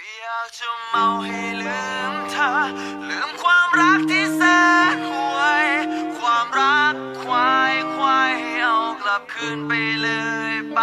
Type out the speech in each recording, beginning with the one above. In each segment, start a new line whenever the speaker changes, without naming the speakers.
อยากจะเมาให้ลืมเธอ ลืมความรักที่แสนห่วย ความรักควายควายใหเอากลับคืนไปเลยไป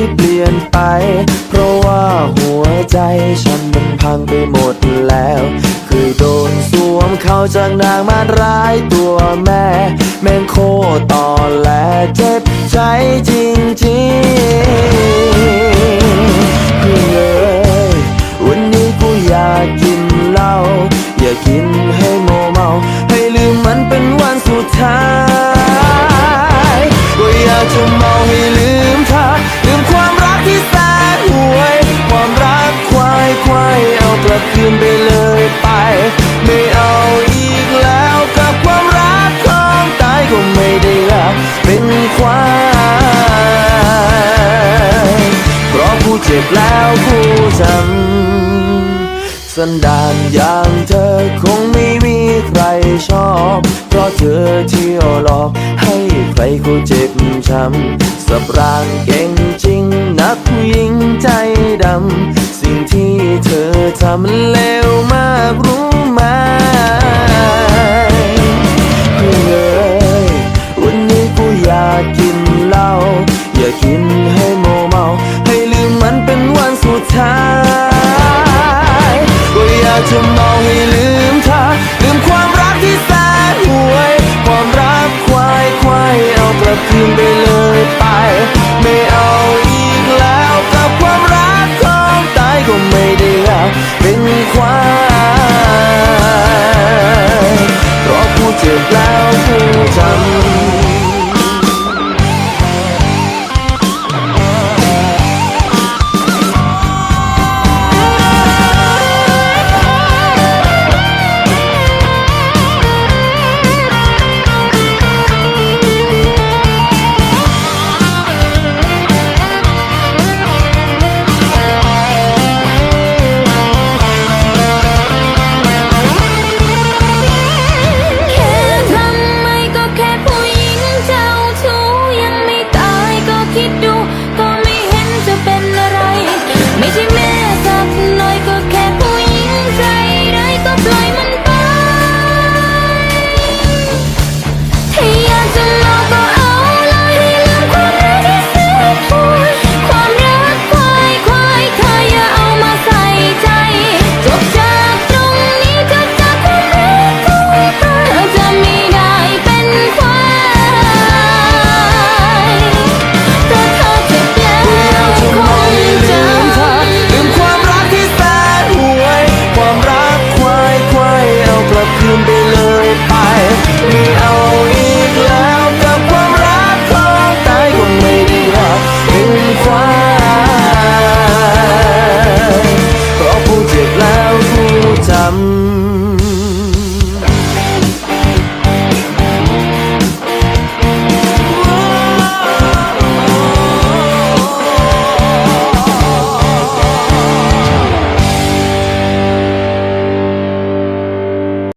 ที่เปลี่ยนไป เพราะว่าหัวใจฉันมันพังไปหมดแล้ว คือโดนสวมเขาจากนางมาร้ายตัวแม่ แม่งโคตรตอแหลเจ็บใจจริงๆเพื่อเอ้ยวันนี้กูอยากกินเหล้า อยากินให้โมเมา ให้ลืมมันเป็นวันสุดท้าย เจ็บแล้วผู้จำสันดานอย่างเธอคงไม่มีใครชอบ เพราะเธอเที่ยวหลอกให้ใครเขาเจ็บช้ำสับรางเก่งจริงนักผู้หญิงใจดำสิ่งที่เธอทำเลว 到这梦里。